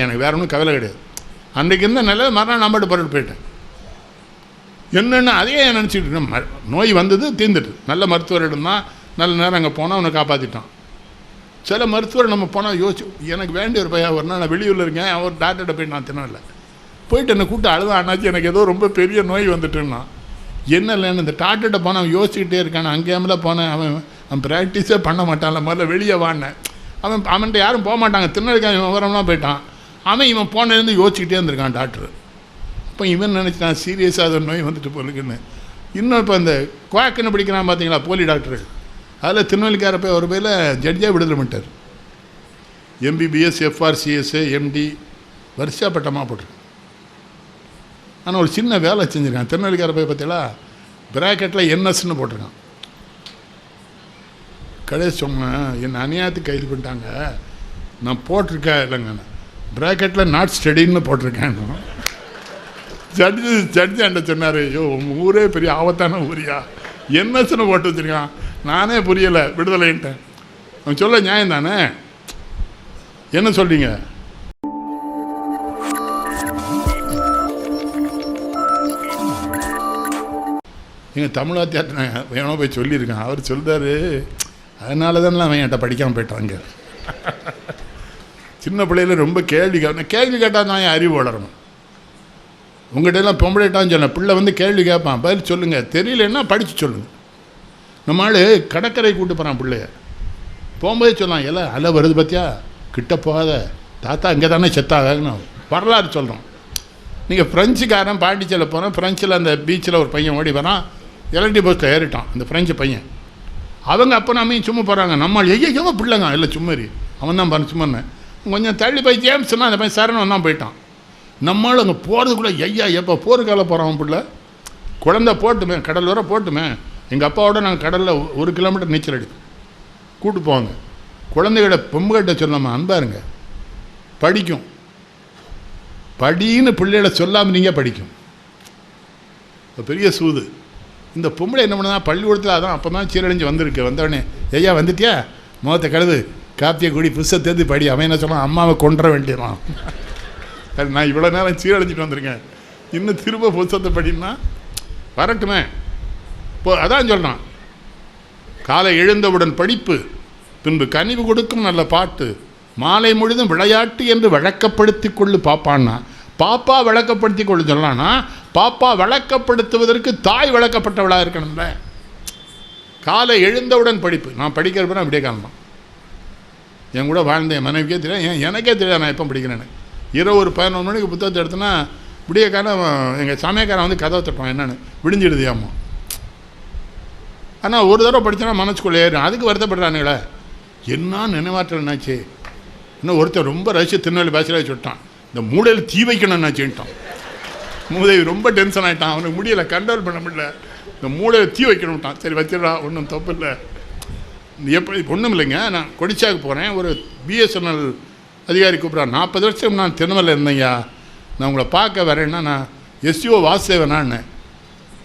இருக்கேன் எனக்கு வேறு ஒன்றும் கவலை கிடையாது. அன்றைக்கு இருந்த நல்லது மறுநாள் நம்பட்டு பரவிட்டு போயிட்டேன். என்னென்ன அதையே நினச்சிட்டு இருக்கேன். நோய் வந்தது தீர்ந்துட்டு. நல்ல மருத்துவரிடம் தான் நல்ல நேரம் அங்கே போனால் அவனை காப்பாற்றிட்டான் சில மருத்துவர் நம்ம போனால் யோசிச்சு எனக்கு வேண்டிய ஒரு பையன் ஒரு நாள் நான் வெளியூரில் இருக்கேன் அவர் டாக்டர்கிட்ட போய் நான் தினவில்லை போயிட்டு என்னை கூப்பிட்டு அழுத அண்ணாச்சி எனக்கு ஏதோ ரொம்ப பெரிய நோய் வந்துட்டுன்னா என்ன இல்லைன்னு இந்த டாக்டர்கிட்ட போனால் அவன் யோசிச்சுக்கிட்டே இருக்கான். அங்கேயாமல போனேன். அவன் அவன் ப்ராக்டிஸே பண்ண மாட்டான்ல. முதல்ல வெளியே வாடினேன் அவன் அவன்கிட்ட யாரும் போக மாட்டாங்க. திருநெல்வேலி விவரம்லாம் போயிட்டான். அவன் இவன் போனேருந்து யோசிச்சுக்கிட்டே இருந்திருக்கான் டாக்டர். அப்போ இவன் நினச்சிட்டான் சீரியஸாக அது நோய் வந்துட்டு போலுக்குன்னு இன்னும் இப்போ இந்த குவாக்குன்னு பிடிக்கிறான் பார்த்தீங்களா போலி டாக்டர். அதில் திருநெல்வேலிக்கார போய் ஒரு பேரில் ஜட்ஜாக விடுதலை பண்ணிட்டார். எம்பிபிஎஸ் எஃப்ஆர்சிஎஸ்ஏ எம்டி வருஷா பட்டமாக போட்டிருக்கு. ஆனால் ஒரு சின்ன வேலை செஞ்சுருக்கான். திருநெல்வேலிக்கார போய் பார்த்தீங்களா பிராக்கெட்டில் என்எஸ்ன்னு போட்டிருக்கான். கடைசி சொன்னேன் என்னை அநியாயத்துக்கு கைது பண்ணிட்டாங்க. நான் போட்டிருக்கேன் இல்லைங்க. பிராக்கெட்டில் நாட் ஸ்டடின்னு போட்டிருக்கேன். ஜட்ஜு ஜட்ஜு என்கிட்ட சொன்னார்? ஐயோ உங்கள் ஊரே பெரிய ஆபத்தான ஊரியா. என்னச்சுன்னு போட்டு வச்சிருக்கான். நானே புரியலை விடுதலைன்ட்டேன். அவன் சொல்ல நியாயம் தானே? என்ன சொல்றீங்க? எங்கள் தமிழாத்தியாட்ட நான் வேணோ போய் சொல்லியிருக்கேன். அவர் சொல்றாரு அதனால தானே அவன் என்கிட்ட படிக்காமல் போயிட்டாங்க சின்ன பிள்ளையில ரொம்ப கேள்வி கேட்கணும் கேள்வி கேட்டால் தான் என் அறிவு வளரணும். உங்கள்கிட்டலாம் பொம்பளைட்டான்னு சொன்னேன். பிள்ளை வந்து கேள்வி கேட்பான். பதில் சொல்லுங்கள் தெரியலன்னா படித்து சொல்லுங்கள் நம்ம ஆள் கடற்கரை கூட்டு போகிறான் பிள்ளைய. போகும்போதே சொல்லலாம் எல்லாம் அலை வருது பார்த்தியா கிட்ட போகாத. தாத்தா இங்கே தானே செத்தாகணும் வரலாறு சொல்கிறோம் நீங்கள் ஃப்ரெஞ்சுக்காரன் பாண்டிச்சேரியில் போகிறோம் ஃப்ரெஞ்சில் அந்த பீச்சில் ஒரு பையன் ஓடி வரான். எலக்ட்ரிக் பஸ்ஸில் ஏறிட்டான் அந்த ஃப்ரெஞ்சு பையன். அவங்க அப்போ நம்மையும் சும்மா போகிறாங்க நம்ம ஐயோ பிள்ளைங்க. இல்லை சும்மாரி அவன் தான் பாரு சும்மா கொஞ்சம் தள்ளி போய் ஜேம்ஸ்னா அந்த பையன் சரணம் தான் போயிட்டான். நம்மளும் அங்கே போகிறதுக்குள்ளே ஐயா எப்போ போருக்கால போகிறோம் பிள்ளை? குழந்தை போட்டுமே கடல் வர போட்டுமே. எங்கள் அப்பாவோட நாங்கள் கடலில் ஒரு கிலோமீட்டர் நீச்சல் அடி கூட்டு போவாங்க. குழந்தைகள பொம்புகிட்ட சொல்லாமல் அன்பாருங்க. படிக்கும். படின்னு பிள்ளைகளை சொல்லாமல் நீங்கள் படிக்கும். பெரிய சூது. இந்த பொம்பளை என்ன பண்ணுதா பள்ளிக்கூடத்தில் அதான் அப்போ தான் சீரழிஞ்சு வந்திருக்கு. வந்தவொடனே ஐயா வந்துட்டியா? முகத்தை கழுது காப்பியை குடி புதுசை தேர்ந்து படி. அவன் என்ன சொன்னான் அம்மாவை கொண்டுற வேண்டியதான் சரி, நான் இவ்வளோ நேரம் சீரழிஞ்சிட்டு வந்திருக்கேன். இன்னும் திரும்ப புதுசத்தை படின்னா வரட்டுமே. இப்போ அதான் சொல்கிறான் காலை எழுந்தவுடன் படிப்பு பின்பு கனிவு கொடுக்கும் நல்ல பாட்டு மாலை முழுதும் விளையாட்டு என்று வழக்கப்படுத்தி கொள்ளு பாப்பான்னா பாப்பா வழக்கப்படுத்தி கொள்ளு சொல்லலாம்னா பாப்பா வழக்கப்படுத்துவதற்கு தாய் வழக்கப்பட்டவளாக இருக்கணும்ல. காலை எழுந்தவுடன் படிப்பு. நான் படிக்கிறப்ப நான் விடிய காலம் என் கூட வாழ்ந்த என் மனைவிக்கே தெரியும் ஏன் எனக்கே தெரியாது நான் எப்போ படிக்கிறேன்னு. இரவு ஒரு பதினொன்று மணிக்கு புத்தகத்தை எடுத்தேன்னா விடிய காலம் எங்கள் சமயக்காரன் வந்து கதவை தட்டுவான் என்னன்னு. விடிஞ்சிடுதியாமா ஆனால் ஒரு தடவை படித்தனா மனசுக்குள்ளே ஏறும் அதுக்கு வருத்தப்படுறானுங்களே. என்ன நினைவாற்றல் என்னாச்சு? இன்னும் ஒருத்தர் ரொம்ப ரசிச்சு திருநெல்வேலி பாஷையில் சொல்லிட்டான். இந்த மூளையில் தீ வைக்கணும்னாச்சுட்டான் மூதேவி ரொம்ப டென்ஷன் ஆகிட்டான் அவனுக்கு முடியலை கண்ட்ரோல் பண்ண முடியல. இந்த மூளையில் தீ வைக்கணும்ட்டான். சரி வச்சிடா ஒன்றும் தப்பு இல்லை. எப்படி ஒன்றும் இல்லைங்க. நான் கொடிச்சாக்கு போகிறேன் ஒரு பிஎஸ்என்எல் அதிகாரி கூப்பிட்றான் நாற்பது வருஷம் நான் திருநெல்வேலியில் இருந்தேன்யா. நான் உங்களை பார்க்க வரேன்னா நான் எஸ்யோ வாசேவனான்னு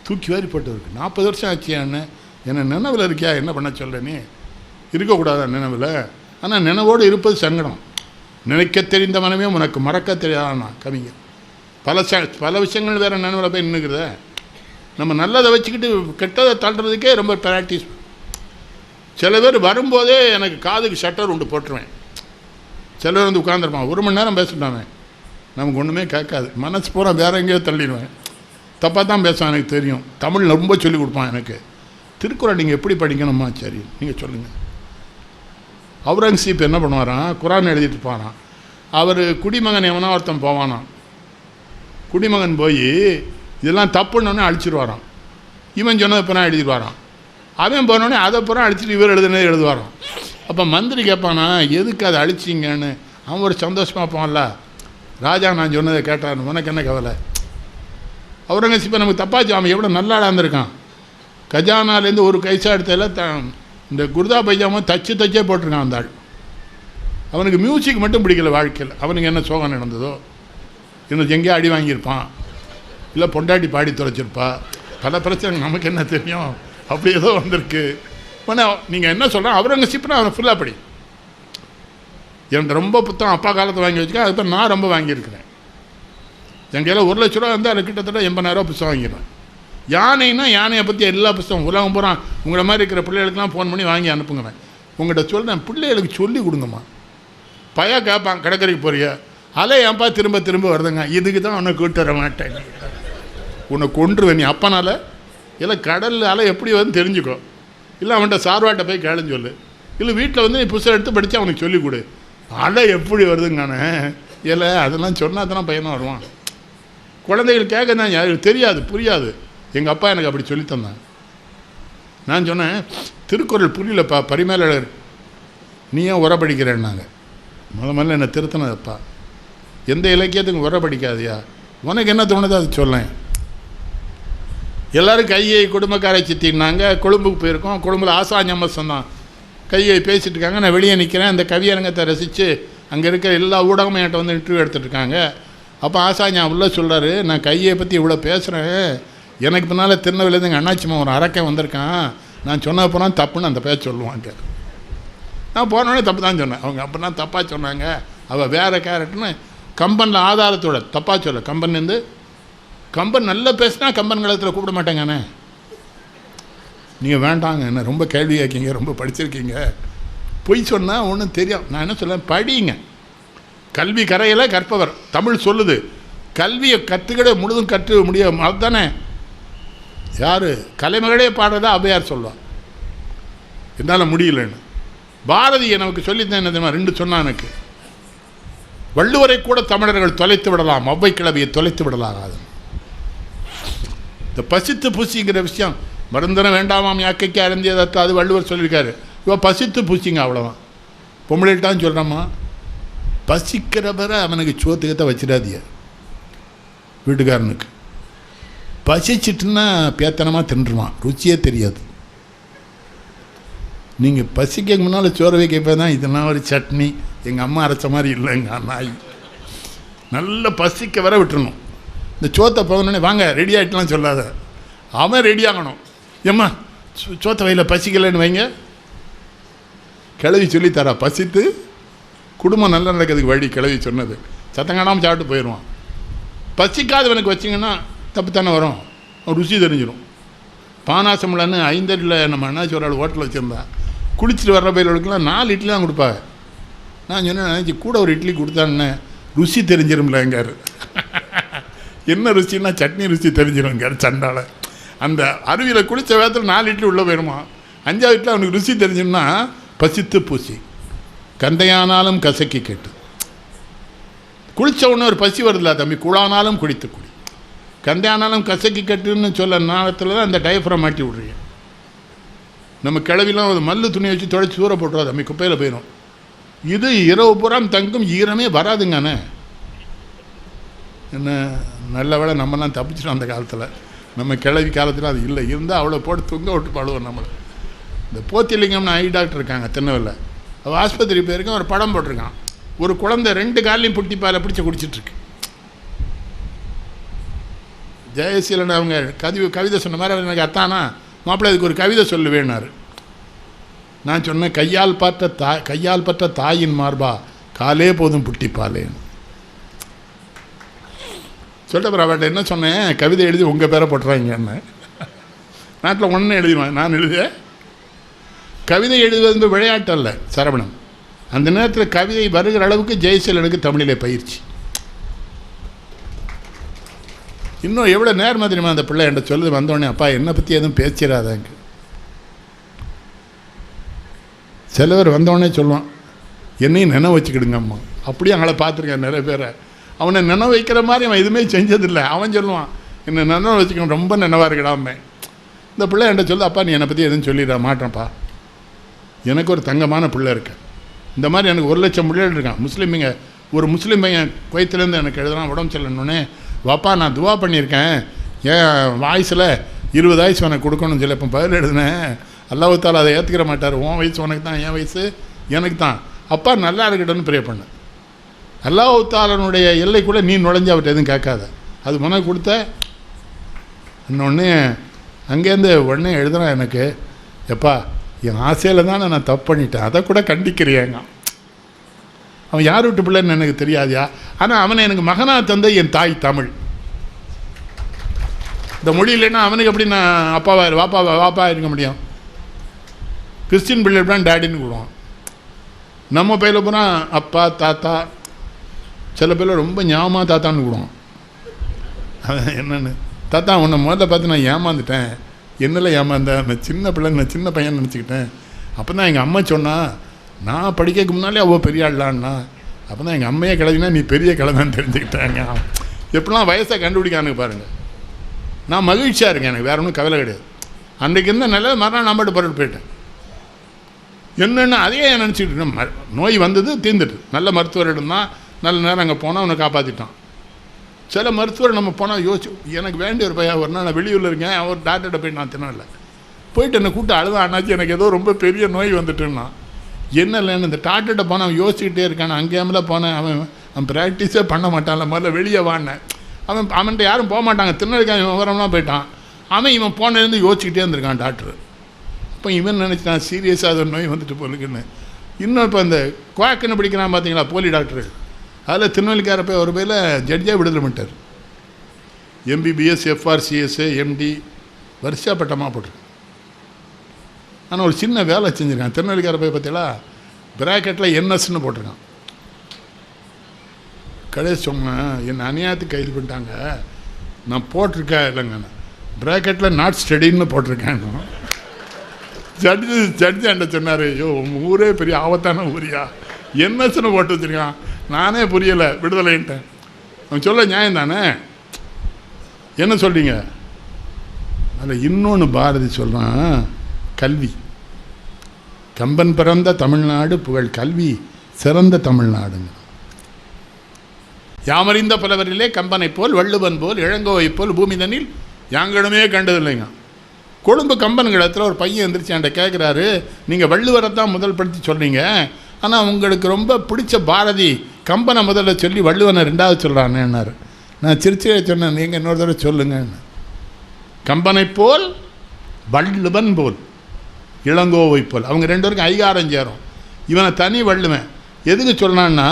தூக்கி வாரி போட்டுருக்கு நாற்பது வருஷம் ஆச்சியான்னு என்ன நினைவில் இருக்கியா? என்ன பண்ண சொல்ல நீ? இருக்கக்கூடாதா நினைவில்? ஆனால் நினைவோடு இருப்பது சங்கடம். நினைக்க தெரிந்த மனமே உனக்கு மறக்க தெரியாதானா கவிஞர் பல ச பல விஷயங்கள் வேறு நினைவில் போய் நின்றுக்கிறத நம்ம நல்லதை வச்சுக்கிட்டு கெட்டதை தள்ளுறதுக்கே ரொம்ப ப்ராக்டிஸ் சில பேர் வரும்போதே எனக்கு காதுக்கு ஷட்டர் உண்டு போட்டுருவேன். சில பேர் வந்து உட்காந்துருப்பான் ஒரு மணி நேரம் பேசிட்டானே நமக்கு ஒன்றுமே கேட்காது. மனசு பூரா வேற எங்கேயோ தள்ளிடுவேன். தப்பாக தான் பேசுவான் எனக்கு தெரியும். தமிழ் ரொம்ப சொல்லி கொடுப்பான் எனக்கு. திருக்குறள் நீங்கள் எப்படி படிக்கணுமா சரி நீங்கள் சொல்லுங்கள் அவுரங்கசீப் என்ன பண்ணுவாராம் குரான் எழுதிட்டு போகிறான் அவர் குடிமகன் எவனா ஒருத்தன் போவானான் குடிமகன் போய் இதெல்லாம் தப்புன்னொன்னே அழிச்சிருவாராம். இவன் சொன்னது இப்போனா எழுதிடுவாரான் அவன் போனோடனே அதை புறம் அழிச்சிட்டு இவர் எழுதுனே எழுதுவாராம். அப்போ மந்திரி கேட்பானா எதுக்கு அதை அழிச்சிங்கன்னு அவன் ஒரு சந்தோஷமாக போகல ராஜா நான் சொன்னதை கேட்டான் உனக்கு என்ன கவலை? அவுரங்கசீப்பை நமக்கு தப்பாச்சு அவன் எவ்வளோ நல்லாடா இருந்திருக்கான். கஜானாலேருந்து ஒரு கைசா எடுத்ததில் த இந்த குர்தா பைஜாமா தச்சு தச்சே போட்டிருக்கான் அந்த ஆள். அவனுக்கு மியூசிக் மட்டும் பிடிக்கல வாழ்க்கையில். அவனுக்கு என்ன சோகம் நடந்ததோ? இன்னும் எங்கேயோ அடி வாங்கியிருப்பான். இல்லை பொண்டாட்டி பாடி தொலைச்சிருப்பா பல பிரச்சனை நமக்கு என்ன தெரியும்? அப்படி ஏதோ வந்திருக்கு. ஆனால் நீங்கள் என்ன சொல்கிறேன் அவுரங்கசீப்னா அவனை ஃபுல்லாக படி. எனக்கு ரொம்ப புத்தகம் அப்பா காலத்தை வாங்கி வச்சுக்கேன் அதுக்கு நான் ரொம்ப வாங்கியிருக்கிறேன். என் கையில் ஒரு லட்ச ரூபா வந்து அது கிட்டத்தட்ட எண்பதாயிரரூவா புத்தகம் வாங்கிடுவேன். யானைன்னா யானையை பற்றி எல்லா புத்தகம் உலகம் பூரா உங்களை மாதிரி இருக்கிற பிள்ளைகளுக்குலாம் ஃபோன் பண்ணி வாங்கி அனுப்புங்க உங்கள்கிட்ட சொல்கிறேன் பிள்ளைகளுக்கு சொல்லி கொடுங்கம்மா. பையா கேட்பான் கடற்கரைக்கு போறியா? அலை ஏன்பா திரும்ப திரும்ப வருதுங்க? இதுக்கு தான் உன்னை கூட்டு வர மாட்டேன். உன்னை கொன்றுவேன் நீ. அப்பனால இல்லை கடல் அலை எப்படி வந்து தெரிஞ்சுக்கோ. இல்லை அவன்கிட்ட சார்வாட்ட போய் கேளுன்னு சொல்லு. இல்லை வீட்டில் வந்து நீ புதுசாக எடுத்து படித்து அவனுக்கு சொல்லிக் கொடு. அலை எப்படி வருதுங்கானே இல்லை அதெல்லாம் சொன்னால் தானே பையனும் வருவான். குழந்தைகள் கேட்க தான் யாருக்கு தெரியாது புரியாது. எங்கள் அப்பா எனக்கு அப்படி சொல்லித் தந்தான் நான் சொன்னேன் திருக்குறள் புரியலப்பா பரிமேலழகர். நீ ஏன் உர படிக்கிறேன்னாங்க. முத முதல்ல என்னை திருத்தினதப்பா. எந்த இலக்கியத்துக்கும் உர படிக்காதியா? உனக்கு என்ன தோணுதோ அது சொல்லேன். எல்லாரும் கையை குடும்பக்காரை சித்தின்னாங்க கொழும்புக்கு போயிருக்கோம். கொழும்புல ஆசா தான் கையை பேசிகிட்டு இருக்காங்க. நான் வெளியே நிற்கிறேன் அந்த கவியரங்கத்தை ரசித்து அங்கே இருக்கிற எல்லா ஊடகமும் என்கிட்ட வந்து இன்டர்வியூ எடுத்துகிட்ருக்காங்க அப்போ ஆசா உள்ளே சொல்கிறாரு நான் கையை பற்றி இவ்வளோ பேசுகிறேன் எனக்கு பின்னால் திருநெல்வேலிருந்து எங்கள் அண்ணாச்சிமா ஒரு அரக்கன் வந்திருக்கான். நான் சொன்ன அப்புறம் தப்புன்னு அந்த பேர் சொல்லுவாங்க நான் போனோடனே தப்பு தான் சொன்னேன். அவங்க அப்படின்னா தப்பாக சொன்னாங்க. அவள் வேறு கேரக்டர்னு கம்பனில் ஆதாரத்தோட தப்பாக சொல்ல கம்பன்லேருந்து கம்பன் நல்லா பேசினா கம்பன் காலத்தில் கூப்பிட மாட்டேங்கண்ணே. நீங்கள் வேண்டாங்க என்ன ரொம்ப கேள்வி இருக்கீங்க ரொம்ப படிச்சிருக்கீங்க. பொய் சொன்னால் ஒன்றும் தெரியும் நான் என்ன சொல்லேன் படிங்க. கல்வி கரையில் கற்பவர். தமிழ் சொல்லுது. கல்வியை கற்றுக்கிட முழுதும் கற்று முடியும் அதுதானே. யார்? கலைமகளே பாடுறதா அவையார் சொல்லுவான் என்னால் முடியலன்னு. பாரதி எனக்கு சொல்லித்தான் என்ன தெரியுமா? ரெண்டு சொன்னான் எனக்கு. வள்ளுவரை கூட தமிழர்கள் தொலைத்து விடலாம். அவ்வை கிளவியை தொலைத்து விடலாம் அது இந்த பசித்து பூசிங்கிற விஷயம் மருந்தன வேண்டாமாம் யாக்கைக்கு அருந்தியதற்கு அது வள்ளுவர் சொல்லியிருக்காரு. இவன் பசித்து பூசிங்க அவ்வளோதான் பொம்பளைட்டான்னு சொல்கிறோமா பசிக்கிறவரை அவனுக்கு சோத்துக்கத்தை வச்சிடாதீங்க. வீட்டுக்காரனுக்கு. பசிச்சிட்டுன்னா பேத்தனமாக தின்றுவான். ருச்சியே தெரியாது. நீங்கள் பசிக்க முன்னால் சோறு வைக்கப்போ தான் இதெல்லாம் ஒரு சட்னி. எங்கள் அம்மா அரைச்ச மாதிரி இல்லைங்க நாய். நல்ல பசிக்க வர விட்டுருணும் இந்த சோத்தை போகணுன்னே வாங்க ரெடி ஆகிட்டுலாம் சொல்லாத. அவன் ரெடி ஆகணும். ஏம்மா சோ- சோத்தை வயலில் பசிக்கலைன்னு வைங்க. கிளவி சொல்லித்தரா பசித்து குடும்பம் நல்லா நடக்கிறதுக்கு வழி கிளவி சொன்னது. சத்தம் காணாமல் சாப்பிட்டு போயிடுவான். பசிக்காதவனுக்கு வச்சிங்கன்னா தப்பு தானே வரும். அவன் ருசி தெரிஞ்சிடும் பானாசம்பளன்னு ஐந்தடியில் நம்ம அண்ணாச்சி ஒரு ஆள் ஹோட்டல் வச்சுருந்தா குளிச்சுட்டு வர்ற பயிர்களுக்கெல்லாம் நாலு இட்லி தான் கொடுப்பாங்க. நான் சொன்னேன் நினச்சி கூட ஒரு இட்லி கொடுத்தான்னு ருசி தெரிஞ்சிரும்லங்காரு என்ன ருசின்னா சட்னி ருசி தெரிஞ்சிரும்ங்காரு சண்டால. அந்த அருவியில் குளித்த வேகத்தில் நாலு இட்லி உள்ளே போயிடுமா அஞ்சாவது இட்லி அவனுக்கு ருசி தெரிஞ்சுன்னா பசித்து பூசி. கந்தையானாலும் கசக்கி கேட்டு. குளித்த உடனே ஒரு பசி வருதுல தம்பி குழானாலும் குடித்து குடி. கந்தையானாலும் கசக்கி கட்டுன்னு சொல்ல நாளத்தில் தான் அந்த டயஃப்ரை மாட்டி விட்றீங்க. நம்ம கிளவிலாம் ஒரு மல்லு துணி வச்சு துடைச்சி தூர போட்டுருவா தம்பி குப்பையில் போயிடும் இது இரவு புறம் தங்கும் ஈரமே வராதுங்கண்ணே என்ன? நல்ல வேலை நம்மலாம் தப்பிச்சிட்டோம் அந்த காலத்தில். நம்ம கிளவி காலத்தில் அது இல்லை. இருந்தால் அவ்வளோ போட்டு தொங்க விட்டு பாடுவோம் நம்மளை. இந்த போத்திலிங்கம்னு ஐ டாக்டர் இருக்காங்க திருநெல்வேலியில் அவள் ஆஸ்பத்திரி போயிருக்கேன் ஒரு படம் போட்டிருக்கான். ஒரு குழந்தை ரெண்டு காலையும் புட்டி பாலை பிடிச்சி குடிச்சிட்ருக்கு ஜெயசீலன் அவங்க கவி கவிதை சொன்ன மாதிரி அவர் எனக்கு அத்தானா? மாப்பிள்ளை அதுக்கு ஒரு கவிதை சொல்லுவேன்னாரு. நான் சொன்னேன் கையால் பார்த்த தா கையால் பற்ற தாயின் மார்பா காலே போதும் புட்டிப்பாலேன்னு சொல்லிட்டு அவர்கிட்ட என்ன சொன்னேன் கவிதை எழுதி உங்கள் பேரை போட்டுறாங்கன்னு. நாட்டில் ஒன்று எழுதிடுவேன். நான் எழுத கவிதை எழுதுவது வந்து விளையாட்டு அல்ல சரவணம் அந்த நேரத்தில் கவிதை வருகிற அளவுக்கு ஜெயசீலனுக்கு தமிழிலே பயிற்சி. இன்னும் எவ்வளோ நேரம் தெரியுமா அந்த பிள்ளை என்கிட்ட சொல்லுது வந்தோடனே அப்பா என்னை பற்றி எதுவும் பேசிடாதாங்க சிலவர் வந்தோடனே சொல்லுவான் என்னையும் நினைவு வச்சுக்கிடுங்க அம்மா அப்படியே அவங்கள பார்த்துருக்கேன் நிறைய பேரை. அவனை நினைவு வைக்கிற மாதிரி அவன் எதுவுமே செஞ்சதில்லை. அவன் சொல்லுவான் என்னை நினைவு வச்சுக்கணும் ரொம்ப நினைவாக இருக்கடாமே இந்த பிள்ளை என்கிட்ட சொல்லு அப்பா நீ என்னை பற்றி எதுவும் சொல்லிட மாட்டேன்ப்பா. எனக்கு ஒரு தங்கமான பிள்ளை இருக்கு. இந்த மாதிரி எனக்கு ஒரு லட்சம் பிள்ளைகள் இருக்கான் முஸ்லீமுங்க ஒரு முஸ்லீம் பையன் குவைத்துலேருந்து எனக்கு எழுதுறான் உடம்பு சொல்லணுன்னே வாப்பா நான் துவா பண்ணியிருக்கேன். என் வாய்ஸில் இருபது வயசு உனக்கு கொடுக்கணும்னு சொல்லி இப்போ பதில் எழுதினேன். அல்லாஹால அதை ஏற்றுக்கிற மாட்டார். உன் வயசு உனக்கு தான் என் வயசு எனக்கு தான். அப்பா நல்லா இருக்கட்டும்னு ப்ரே பண்ணேன் அல்லாஹாலனுடைய எல்லைக்குள்ளே நீ நுழைஞ்சு அவர்கிட்ட எதுவும் கேட்காத. அது மன கொடுத்த இன்னொன்று அங்கேருந்து உடனே எழுதுறான் எனக்கு எப்பா என் ஆசையில் தானே நான் தப்பு பண்ணிட்டேன். அதை கூட கண்டிக்கிறியாங்க. அவன் யார் விட்டு பிள்ளைன்னு எனக்கு தெரியாதியா? ஆனால் அவனை எனக்கு மகனா தந்த என் தாய் தமிழ். இந்த மொழி இல்லைன்னா அவனுக்கு எப்படி நான் அப்பாவா வாப்பா வாப்பா இருக்க முடியும்? கிறிஸ்டின் பிள்ளை தான் டேடின்னு கூடுவான் நம்ம பையில பூரா அப்பா தாத்தா சில பேர் ரொம்ப ஞாபகமாக தாத்தான்னு கூடுவான் அவன் என்னன்னு? தாத்தா உன்னை முதல்ல பார்த்து நான் ஏமாந்துட்டேன். என்னில் ஏமாந்தேன் நான் சின்ன பிள்ளை நான் சின்ன பையன் நினச்சிக்கிட்டேன். அப்போ தான் எங்கள் அம்மா சொன்னா நான் படிக்கிறதுக்கு முன்னாலே அவ்வளோ பெரிய ஆள்லான்னா அப்போ தான் எங்கள் அம்மையே கிளவினா நீ பெரிய கிழமைன்னு தெரிஞ்சுக்கிட்டாங்க. எப்படிலாம் வயசை கண்டுபிடிக்கானுங்க பாருங்கள் நான் மகிழ்ச்சியாக இருக்கேன் எனக்கு வேற ஒன்றும் கவலை கிடையாது. அன்றைக்கு இருந்த நல்ல மறுநாள் நம்பட்டு பொருள் போயிட்டேன். என்னென்ன அதையே நினச்சிக்கிட்டு ம- நோய் வந்தது தீர்ந்துட்டு. நல்ல மருத்துவரிடம் தான் நல்ல நேரம் அங்கே போனால் அவனை காப்பாற்றிட்டான் சில மருத்துவர் நம்ம போனால் யோசிச்சு எனக்கு வேண்டிய ஒரு பையன் ஒரு நாள் நான் வெளியூரில் இருக்கேன் அவர் டாக்டர்கிட்ட போய் நான் தினமில்ல போயிட்டு என்னை கூப்பிட்டு அழுத அண்ணாச்சி எனக்கு ஏதோ ரொம்ப பெரிய நோய் வந்துட்டுன்னா என்ன இல்லைன்னு இந்த டாக்டர்கிட்ட போனால் அவன் யோசிச்சுக்கிட்டே இருக்கான் அங்கேயாமல போனேன் அவன் அவன் ப்ராக்டிஸே பண்ண மாட்டான்ல முதல்ல வெளியே வாடினேன் அவன் அவன்கிட்ட யாரும் போக மாட்டாங்க திருநெல்வேலி விவரம்லாம் போயிட்டான். அவன் இவன் போனேருந்து யோசிச்சுக்கிட்டே இருந்திருக்கான் டாக்டர் அப்போ இவன் நினச்சிட்டான் சீரியஸாக அது நோய் வந்துட்டு போலுக்குன்னு இன்னும் இப்போ இந்த குவாக்குன்னு பிடிக்கிறான் பார்த்தீங்களா போலி டாக்டர் அதில் திருநெல்வேலிக்கார போய் ஒரு பேரில் ஜட்ஜாக விடுதலை பண்ணிட்டார். எம்பிபிஎஸ் எஃப்ஆர்சிஎஸ் எம்டி வருஷா பட்டமாக போட்டிருக்கு. ஆனால் ஒரு சின்ன வேலை செஞ்சுருக்கான். திருநெல்வேலிக்கார போய் பார்த்தீங்களா? பிராக்கெட்டில் என்எஸ்ன்னு போட்டிருக்கான். கடைசி சொன்னேன் என்னை அநியாயத்துக்கு கைது பண்ணிட்டாங்க. நான் போட்டிருக்கேன் இல்லைங்க பிராக்கெட்டில் நாட் ஸ்டடின்னு போட்டிருக்கேன். ஜட்ஜு ஜட்ஜு என்கிட்ட சொன்னார்? ஐயோ உங்கள் ஊரே பெரிய ஆபத்தான ஊரியா? என்னச்சுன்னு போட்டு வச்சிருக்கான். நானே புரியலை விடுதலைன்ட்டேன். அவன் சொல்ல நியாயம் தானே? என்ன சொல்றீங்க? அதில் இன்னொன்று பாரதி சொல்கிறான் கல்வி. கம்பன் பிறந்த தமிழ்நாடு புகழ் கல்வி சிறந்த தமிழ்நாடுங்க. யாமறிந்த புலவரிலே கம்பனை போல் வள்ளுவன் போல் இளங்கோவை போல் பூமி தண்ணில் யாங்களிடமே கண்டதில்லைங்க. கொழும்பு கம்பன்கிடத்தில் ஒரு பையன் எந்திரிச்சு என்கிட்ட கேட்குறாரு நீங்கள் வள்ளுவரை தான் முதல் படுத்தி சொல்கிறீங்க ஆனால் உங்களுக்கு ரொம்ப பிடிச்ச பாரதி கம்பனை முதல்ல சொல்லி வள்ளுவனை ரெண்டாவது சொல்கிறானேன்னாரு நான் சிரிச்சே சொன்னேன் நீங்கள் இன்னொரு தடவை சொல்லுங்கன்னு கம்பனை போல் வள்ளுவன் போல் இளங்கோவை போல். அவங்க ரெண்டு பேருக்கும் ஐகாரம் சேரும். இவனை தனி வள்ளுவன். எதுக்கு சொன்னான்னா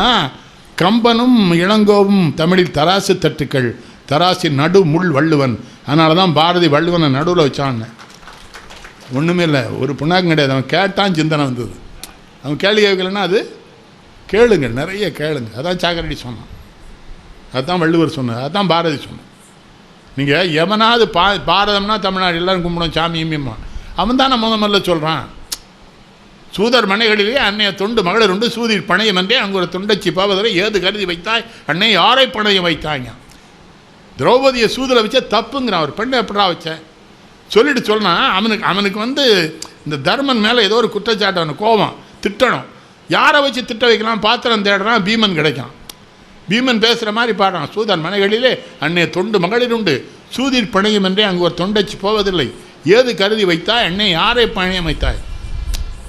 கம்பனும் இளங்கோவும் தமிழில் தராசு தட்டுக்கள் தராசின் நடு முள் வள்ளுவன். அதனால தான் பாரதி வள்ளுவனை நடுவில் வச்சான்னு. ஒன்றுமே இல்லை ஒரு புண்ணாக்கம் கிடையாது. அவன் கேட்டான் சிந்தனை வந்தது. அவன் கேள்வி கேட்கலன்னா அது கேளுங்க நிறைய கேளுங்க. அதான் சாக்கரடி சொன்னான். அதுதான் வள்ளுவர் சொன்னார். அதுதான் பாரதி சொன்னான் நீங்கள் எவனாவது பா பாரதம்னா தமிழ்நாடு எல்லாரும் கும்பிடும் சாமி இம்மியம்மா அவன் தான் முத முதல்ல சொல்கிறான் சூதர் மனைகளிலே அன்னைய தொண்டு மகளிர் உண்டு சூதிர் பணையம் என்றே அங்கு ஒரு துண்டச்சி பாவதரை ஏது கருதி வைத்தாய்? அன்னை யாரை பணையம் வைத்தாங்க திரௌபதியை சூதில் வச்ச தப்புங்கிறான் ஒரு பெண்ணை எப்படா வச்சேன் சொல்லிட்டு சொன்னால் அவனுக்கு அவனுக்கு வந்து இந்த தர்மன் மேலே ஏதோ ஒரு குற்றச்சாட்டு அவனுக்கு கோபம் திட்டணும். யாரை வச்சு திட்ட வைக்கலாம்? பாத்திரம் தேடுறான் பீமன் கிடைக்கும் பீமன் பேசுகிற மாதிரி பாடுறான். சூதன் மனைகளிலே அன்னை தொண்டு மகளிருண்டு சூதிர் பணையம் என்றே அங்கு ஒரு தொண்டைச்சு போவதில்லை. ஏது கருதி வைத்தாய்? என்னை யாரை பணையம் வைத்தாய்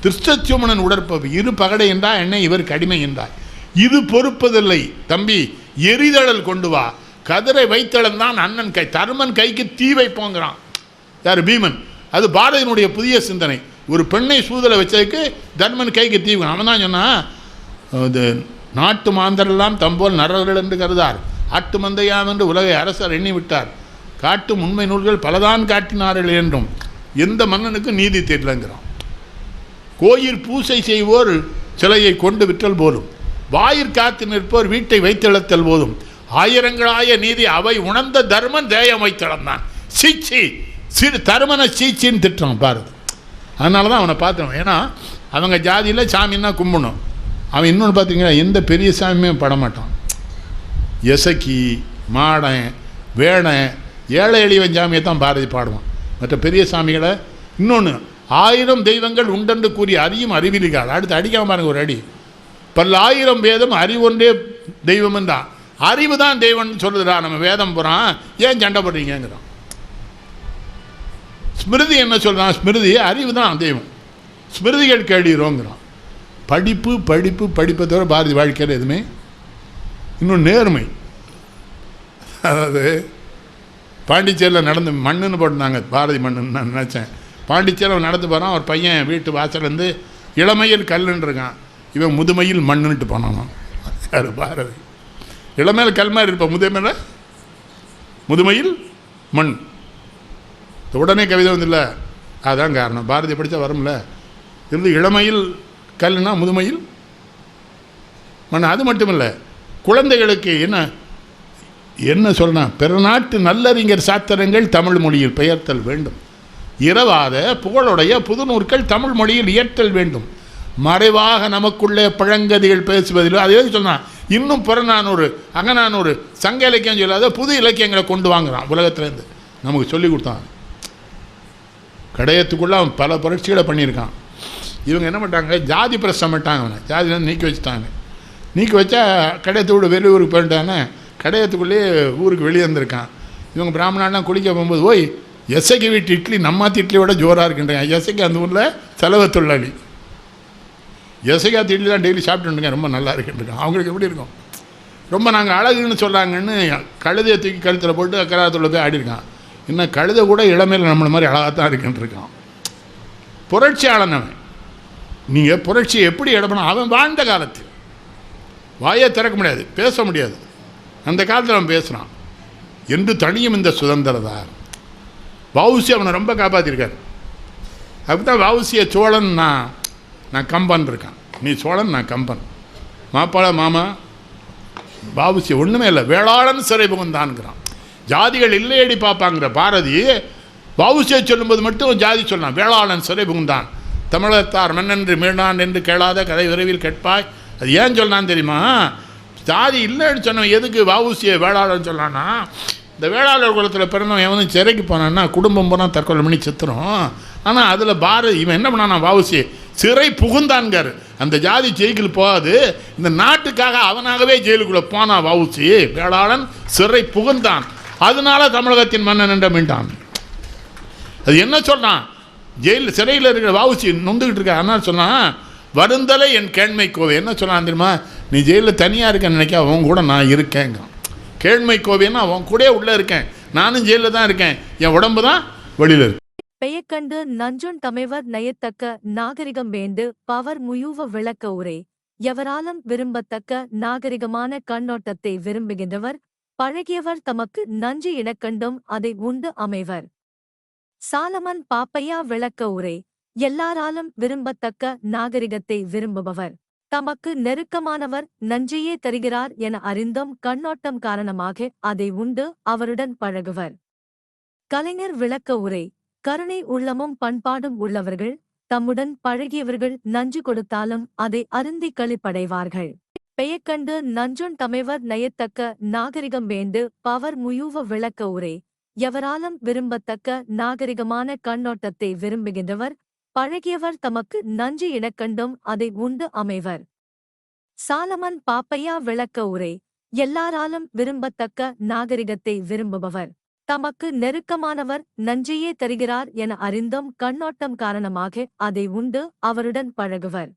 திருஷ்டச்சுமணன் உடற்பவி. இரு பகடை என்றால் என்னை இவர் கடிமை என்றாய். இது பொறுப்பதில்லை. தம்பி எரிதழல் கொண்டு வா. கதிரை வைத்தளந்தான் அண்ணன் கை. தருமன் கைக்கு தீ வைப்போங்கிறான். யார்? பீமன். அது பாரதியினுடைய புதிய சிந்தனை. ஒரு பெண்ணை சூதலை வச்சதுக்கு தர்மன் கைக்கு தீவு அவன் தான் சொன்னான் இது நாட்டு மாந்தரெல்லாம் தம்போல் நரர்கள் என்று கருதார். ஆட்டு மந்தையாம் என்று உலகை அரசர் எண்ணி விட்டார் காட்டும் உண்மை நூல்கள் பலதான் காட்டினார்கள் என்றும் எந்த மன்னனுக்கும் நீதி தெரியலங்கிறான். கோயில் பூசை செய்வோர் சிலையை கொண்டு விற்றல் போலும். வாயிற் காத்து நிற்போர் வீட்டை வைத்திழத்தல் போதும் ஆயிரங்களாய நீதி அவை உணர்ந்த தர்மன் தேயம் வைத்திழந்தான் சீச்சி சிறு தருமனை சீச்சின்னு திட்டம் பாருது அதனால தான் அவனை பார்த்தோம் ஏன்னா அவங்க ஜாதியில் சாமின்னா கும்பிடணும். அவன் இன்னொன்று பார்த்தீங்கன்னா எந்த பெரிய சாமியுமே படமாட்டான். எசக்கி மாடன் வேடன் ஏழை எளியவன் சாமியை தான் பாரதி பாடுவான். மற்ற பெரிய சாமிகளை இன்னொன்று ஆயிரம் தெய்வங்கள் உண்டென்று கூறி அறியும் அறிவிலிகால் அடுத்து அடிக்காம பாருங்க ஒரு அடி. பல்லாயிரம் வேதம் அறிவொன்றே தெய்வம் தான் அறிவு தான் தெய்வம்னு சொல்லுதுடா நம்ம வேதம் போகிறான் ஏன் சண்டை போடுறீங்கிறான் ஸ்மிருதி என்ன சொல்கிறான் ஸ்மிருதி அறிவு தான் தெய்வம் ஸ்மிருதிகள் கேடுகிறோங்கிறான் படிப்பு படிப்பு படிப்பை தவிர பாரதி வாழ்க்கையில் எதுவுமே இன்னும் நேர்மை. அதாவது பாண்டிச்சேரியில் நடந்து மண்ணுன்னு போட்டிருந்தாங்க. பாரதி மண்ணுன்னு நான் நினச்சேன். பாண்டிச்சேரியில் நடந்து போகிறான் ஒரு பையன் வீட்டு வாசலேருந்து இளமையில் கல்லுன்னு இவன் முதுமையில் மண்ணுன்ட்டு போனான் யார் பாரதி? இளமையில் கல் மாதிரி இருப்பான் முதுமையில்? முதுமையில் மண். உடனே கவிதை வந்துல்ல. அதுதான் காரணம். பாரதி படித்தா வரும்ல. இருந்து இளமையில் கல்னா முதுமையில்? மண் அது மட்டும் இல்லை குழந்தைகளுக்கு என்ன என்ன சொல்லணும் பிறநாட்டு நல்லறிஞர் சாத்திரங்கள் தமிழ் மொழியில் பெயர்த்தல் வேண்டும். இரவாத புகழுடைய புதுநூற்கள் தமிழ் மொழியில் இயற்றல் வேண்டும். மறைவாக நமக்குள்ளே பழங்கதிகள் பேசுவதில் அதே சொன்னான் இன்னும் புறநானூறு அங்கநானூறு சங்க இலக்கியம் சொல்லாத புது இலக்கியங்களை கொண்டு வாங்குறான் உலகத்துலேருந்து நமக்கு சொல்லி கொடுத்தான். கடையத்துக்குள்ளே அவன் பல புரட்சிகளை பண்ணியிருக்கான். இவங்க என்ன பண்ணிட்டாங்க? ஜாதி பிரசம் பண்ணிட்டாங்க அவனை. ஜாதி நீக்கி வச்சுட்டாங்க. நீக்கி வச்சா கடையத்தை விட வெளியூருக்கு போயிட்டானே கடையத்துக்குள்ளேயே ஊருக்கு வெளியே வந்திருக்கான். இவங்க பிராமணாலாம் குளிக்க போகும்போது ஓய் எஸ்ஐக்கு வீட்டு இட்லி நம்மாத்து இட்லியோட ஜோராக இருக்குன்றாங்க. எஸ்ஐக்கு அந்த ஊரில் செலவு தொழிலாளி. எசைக்காத்து இட்லி தான் டெய்லி சாப்பிட்டுருங்க ரொம்ப நல்லா இருக்குன்றாங்க. அவங்களுக்கு எப்படி இருக்கும்? ரொம்ப நாங்கள் அழகுன்னு சொல்கிறாங்கன்னு கழுதையை தூக்கி கழுத்தில் போட்டு அக்கராத்தில் போய் ஆடிருக்கான் இன்னும் கழுத கூட இளமையில் நம்மளை மாதிரி அழகாக தான் இருக்குன்னு இருக்கான். புரட்சியாளன் அவன் நீங்கள் புரட்சியை எப்படி இடப்பணும் அவன் வாழ்ந்த காலத்து வாயை திறக்க முடியாது பேச முடியாது. அந்த காலத்தில் அவன் பேசுகிறான் என்று தனியும் இந்த சுதந்திரதா வவுசி அவனை ரொம்ப காப்பாற்றிருக்காரு அப்படிதான் வவுசியை சோழன் நான் நான் கம்பன் இருக்கான். நீ சோழன் நான் கம்பன். மாப்பாள மாமா பாபுசி ஒன்றுமே இல்லை வேளாளன் சிறை புகுந்தான்ங்கிறான் ஜாதிகள் இல்லையடி பார்ப்பாங்கிற பாரதி பாபுசியை சொல்லும்போது மட்டும் ஜாதி சொன்னான் வேளாளன் சிறை புகுந்தான். தமிழகத்தார் மன்னன்று மீண்டான் என்று கேளாத கதை விரைவில் கேட்பாய். அது ஏன் சொன்னான் தெரியுமா? ஜாதி இல்லைன்னு சொன்னவன் எதுக்கு வவுசியை வேளாளன் சொன்னான்னா இந்த வேளாளர் குலத்தில் பிறந்தவன் எவனும் சிறைக்கு போனான்னா குடும்பம் போனால் தற்கொலை பண்ணி செத்துரும். ஆனால் அதில் பாரதி இவன் என்ன பண்ணானா வாவுசி சிறை புகுந்தான்கார் அந்த ஜாதி ஜெயிக்கில் போகாது இந்த நாட்டுக்காக அவனாகவே ஜெயிலுக்குள்ளே போனான் வாவுசி. வேளாளன் சிறை புகுந்தான். அதனால தமிழகத்தின் மன்னன் என்ற மீண்டான். அது என்ன சொன்னான் ஜெயில் சிறையில் இருக்கிற வாவுசி நொந்துக்கிட்டு இருக்க ஆனால் சொன்னான் வருந்தலை என் கேண்மை கோவை. என்ன சொன்னான் தெரியுமா? நீ ஜெயிலில் தனியாக இருக்கேன்னு நினைக்க அவன் கூட நான் இருக்கேங்க கேழ்மை கோவைன்னா அவன் கூட உள்ளே இருக்கேன். நானும் ஜெயிலில் தான் இருக்கேன். என் உடம்பு தான் வெளியில் இருக்கு. பெயக்கண்டு நஞ்சுன் தமைவர் நயத்தக்க நாகரிகம் வேண்டு பவர் முயூவ விளக்க உரை. எவராலும் விரும்பத்தக்க நாகரிகமான கண்ணோட்டத்தை விரும்புகின்றவர் பழகியவர் தமக்கு நஞ்சு இனக்கண்டும் அதை உண்டு அமைவர். சாலமன் பாப்பையா விளக்க உரை எல்லாராலும் விரும்பத்தக்க நாகரிகத்தை விரும்புபவர். தமக்கு நெருக்கமானவர் நஞ்சையே தருகிறார் என அறிந்தும் கண்ணோட்டம் காரணமாக அதை உண்டு அவருடன் பழகுவர். கலைஞர் விளக்க உரை கருணை உள்ளமும் பண்பாடும் உள்ளவர்கள் தம்முடன் பழகியவர்கள் நஞ்சு கொடுத்தாலும் அதை அருந்தி களிப்படைவார்கள். பெயக்கண்டு நஞ்சுண் தமைவர் நயத்தக்க நாகரிகம் வேண்டு பவர் முயூவ விளக்க உரை. எவராலும் விரும்பத்தக்க நாகரிகமான கண்ணோட்டத்தை விரும்புகின்றவர் பழகியவர் தமக்கு நஞ்சு இனக்கண்டும் அதை உண்டு அமைவர். சாலமன் பாப்பையா விளக்க உரை. எல்லாராலும் விரும்பத்தக்க நாகரிகத்தை விரும்புபவர். தமக்கு நெருக்கமானவர் நஞ்சையே தருகிறார் என அறிந்தும் கண்ணோட்டம் காரணமாக அதை உண்டு அவருடன் பழகுவர்.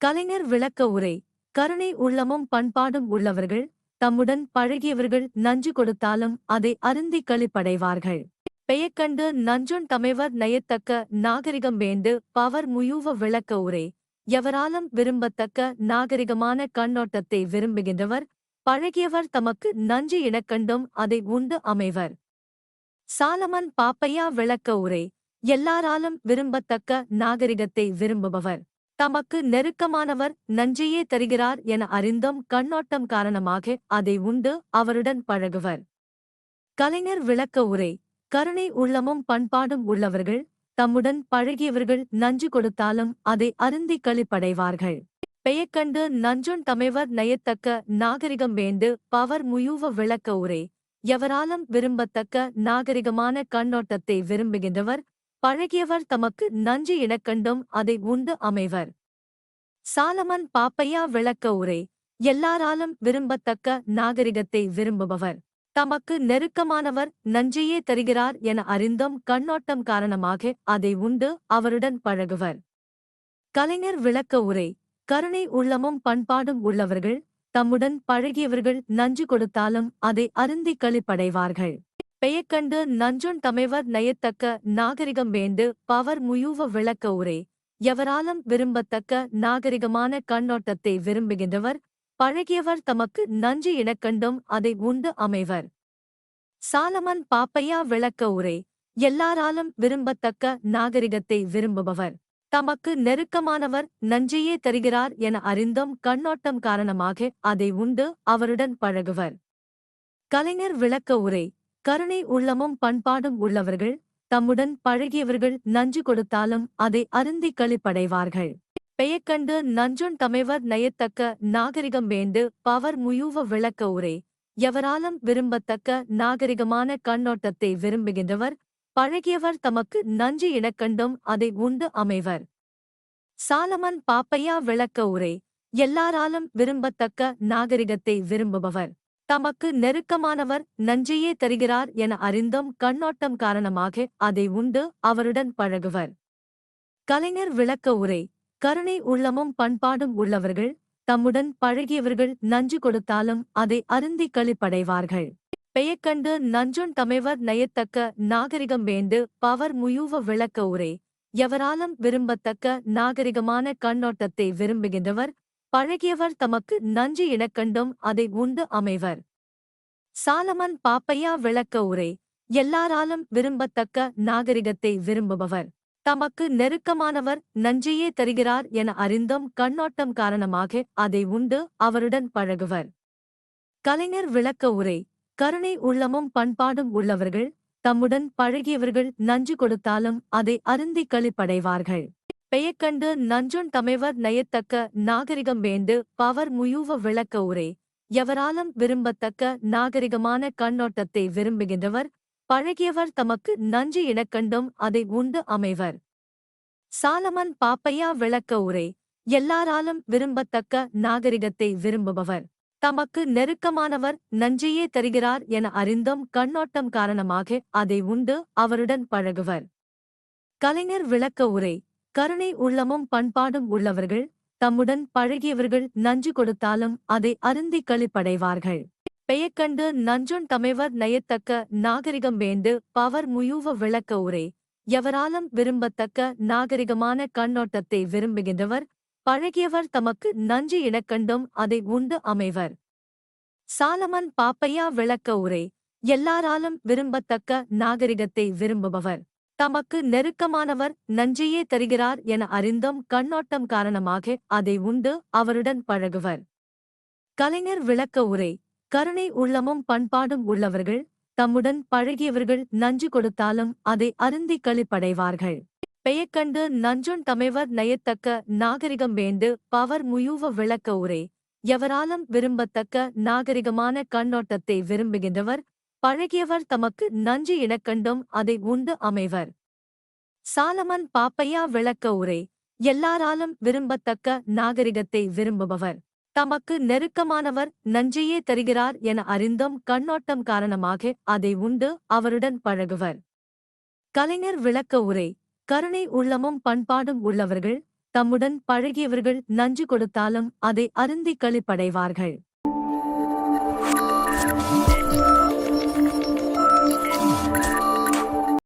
கலைஞர் விளக்க உரை. கருணை உள்ளமும் பண்பாடும் உள்ளவர்கள் தம்முடன் பழகியவர்கள் நஞ்சு கொடுத்தாலும் அதை அருந்தி களிப்படைவார்கள். பெயக்கண்டு நஞ்சுண் தமைவர் நயத்தக்க நாகரிகம் வேண்டு பவர் முயூவ விளக்க உரை. எவராலும் விரும்பத்தக்க நாகரிகமான கண்ணோட்டத்தை விரும்புகின்றவர் பழகியவர் தமக்கு நஞ்சு இனக்கண்டும் அதை உண்டு அமைவர். சாலமன் பாப்பையா விளக்க உரை. எல்லாராலும் விரும்பத்தக்க நாகரிகத்தை விரும்புபவர். தமக்கு நெருக்கமானவர் நஞ்சையே தருகிறார் என அறிந்தும் கண்ணோட்டம் காரணமாக அதை உண்டு அவருடன் பழகுவர். கலைஞர் விளக்க உரை கருணை உள்ளமும் பண்பாடும் உள்ளவர்கள் தம்முடன் பழகியவர்கள் நஞ்சு கொடுத்தாலும் அதை அருந்தி களிப்படைவார்கள். பெயக்கண்டு நஞ்சுன் தமைவர் நயத்தக்க நாகரிகம் வேண்டு பவர் முயூவ விளக்க உரை எவராலும் விரும்பத்தக்க நாகரிகமான கண்ணோட்டத்தை விரும்புகின்றவர் பழகியவர் தமக்கு நஞ்சு இனக்கண்டும் அதை உண்டு அமைவர். சாலமன் பாப்பையா விளக்க உரை எல்லாராலும் விரும்பத்தக்க நாகரிகத்தை விரும்புபவர். தமக்கு நெருக்கமானவர் நஞ்சையே தருகிறார் என அறிந்தும் கண்ணோட்டம் காரணமாக அதை உண்டு அவருடன் பழகுவர். கலைஞர் விளக்க உரை கருணை உள்ளமும் பண்பாடும் உள்ளவர்கள் தம்முடன் பழகியவர்கள் நஞ்சு கொடுத்தாலும் அதை அருந்தி களிப்படைவார்கள். பெயக்கண்டு நஞ்சுண் தமைவர் நயத்தக்க நாகரிகம் வேண்டு பவர் முயூவ விளக்க உரை. எவராலும் விரும்பத்தக்க நாகரிகமான கண்ணோட்டத்தை விரும்புகின்றவர் பழகியவர் தமக்கு நஞ்சு இனக்கண்டும் அதை உண்டு அமைவர். சாலமன் பாப்பையா விளக்க உரை. எல்லாராலும் விரும்பத்தக்க நாகரிகத்தை விரும்புபவர். தமக்கு நெருக்கமானவர் நஞ்சையே தருகிறார் என அறிந்தும் கண்ணோட்டம் காரணமாக அதை உண்டு அவருடன் பழகுவர். கலைஞர் விளக்க உரை. கருணை உள்ளமும் பண்பாடும் உள்ளவர்கள் தம்முடன் பழகியவர்கள் நஞ்சு கொடுத்தாலும் அதை அருந்தி களிப்படைவார்கள். பெயக்கண்டு நஞ்சுண் தமைவர் நயத்தக்க நாகரிகம் வேண்டு பவர் முயூவ விளக்க உரை. எவராலும் விரும்பத்தக்க நாகரிகமான கண்ணோட்டத்தை விரும்புகின்றவர் பழகியவர் தமக்கு நஞ்சு இனக்கண்டும் அதை உண்டு அமைவர். சாலமன் பாப்பையா விளக்க உரை. எல்லாராலும் விரும்பத்தக்க நாகரிகத்தை விரும்புபவர். தமக்கு நெருக்கமானவர் நஞ்சையே தருகிறார் என அறிந்தும் கண்ணோட்டம் காரணமாக அதை உண்டு அவருடன் பழகுவர். கலைஞர் விளக்க உரை கருணை உள்ளமும் பண்பாடும் உள்ளவர்கள் தம்முடன் பழகியவர்கள் நஞ்சு கொடுத்தாலும் அதை அருந்தி களிப்படைவார்கள். பெயக்கண்டு நஞ்சுன் தமைவர் நயத்தக்க நாகரிகம் வேண்டு பவர் முயூவ விளக்க உரை எவராலும் விரும்பத்தக்க நாகரிகமான கண்ணோட்டத்தை விரும்புகின்றவர் பழகியவர் தமக்கு நஞ்சு இனக்கண்டும் அதை உண்டு அமைவர். சாலமன் பாப்பையா விளக்க உரை எல்லாராலும் விரும்பத்தக்க நாகரிகத்தை விரும்புபவர். தமக்கு நெருக்கமானவர் நஞ்சையே தருகிறார் என அறிந்தும் கண்ணோட்டம் காரணமாக அதை உண்டு அவருடன் பழகுவர். கலைஞர் விளக்க உரை கருணை உள்ளமும் பண்பாடும் உள்ளவர்கள் தம்முடன் பழகியவர்கள் நஞ்சு கொடுத்தாலும் அதை அருந்தி களிப்படைவார்கள். பெயக்கண்டு நஞ்சுண் தமைவர் நயத்தக்க நாகரிகம் வேண்டு பவர் முயூவ விளக்க உரை. எவராலும் விரும்பத்தக்க நாகரிகமான கண்ணோட்டத்தை விரும்புகின்றவர் பழகியவர் தமக்கு நஞ்சு இனக்கண்டும் அதை உண்டு அமைவர். சாலமன் பாப்பையா விளக்க உரை. எல்லாராலும் விரும்பத்தக்க நாகரிகத்தை விரும்புபவர். தமக்கு நெருக்கமானவர் நஞ்சையே தருகிறார் என அறிந்தும் கண்ணோட்டம் காரணமாக அதை உண்டு அவருடன் பழகுவர். கலைஞர் விளக்க உரை. கருணை உள்ளமும் பண்பாடும் உள்ளவர்கள் தம்முடன் பழகியவர்கள் நஞ்சு கொடுத்தாலும் அதை அருந்தி களிப்படைவார்கள். பெயக்கண்டு நஞ்சுண் தமைவர் நயத்தக்க நாகரிகம் வேண்டு பவர் முயூவ விளக்க உரை. எவராலும் விரும்பத்தக்க நாகரிகமான கண்ணோட்டத்தை விரும்புகின்றவர் பழகியவர் தமக்கு நஞ்சு இனக்கண்டும் அதை உண்டு அமைவர். சாலமன் பாப்பையா விளக்க உரை. எல்லாராலும் விரும்பத்தக்க நாகரிகத்தை விரும்புபவர். தமக்கு நெருக்கமானவர் நஞ்சையே தருகிறார் என அறிந்தும் கண்ணோட்டம் காரணமாக அதை உண்டு அவருடன் பழகுவர். கலைஞர் விளக்க உரை கருணை உள்ளமும் பண்பாடும் உள்ளவர்கள் தம்முடன் பழகியவர்கள் நஞ்சு கொடுத்தாலும் அதை அருந்தி களிப்படைவார்கள். பெயக்கண்டு நஞ்சுண் தமைவர் நயத்தக்க நாகரிகம் வேண்டு பவர் முயூவ விளக்க உரை எவராலும் விரும்பத்தக்க நாகரிகமான கண்ணோட்டத்தை விரும்புகின்றவர் பழகியவர் தமக்கு நஞ்சு இனக்கண்டும் அதை உண்டு அமைவர். சாலமன் பாப்பையா விளக்க உரை எல்லாராலும் விரும்பத்தக்க நாகரிகத்தை விரும்புபவர். தமக்கு நெருக்கமானவர் நஞ்சையே தருகிறார் என அறிந்தும் கண்ணோட்டம் காரணமாக அதை உண்டு அவருடன் பழகுவர். கலைஞர் விளக்க உரை கருணை உள்ளமும் பண்பாடும் உள்ளவர்கள் தம்முடன் பழகியவர்கள் நஞ்சு கொடுத்தாலும் அதை அருந்தி களிப்படைவார்கள்.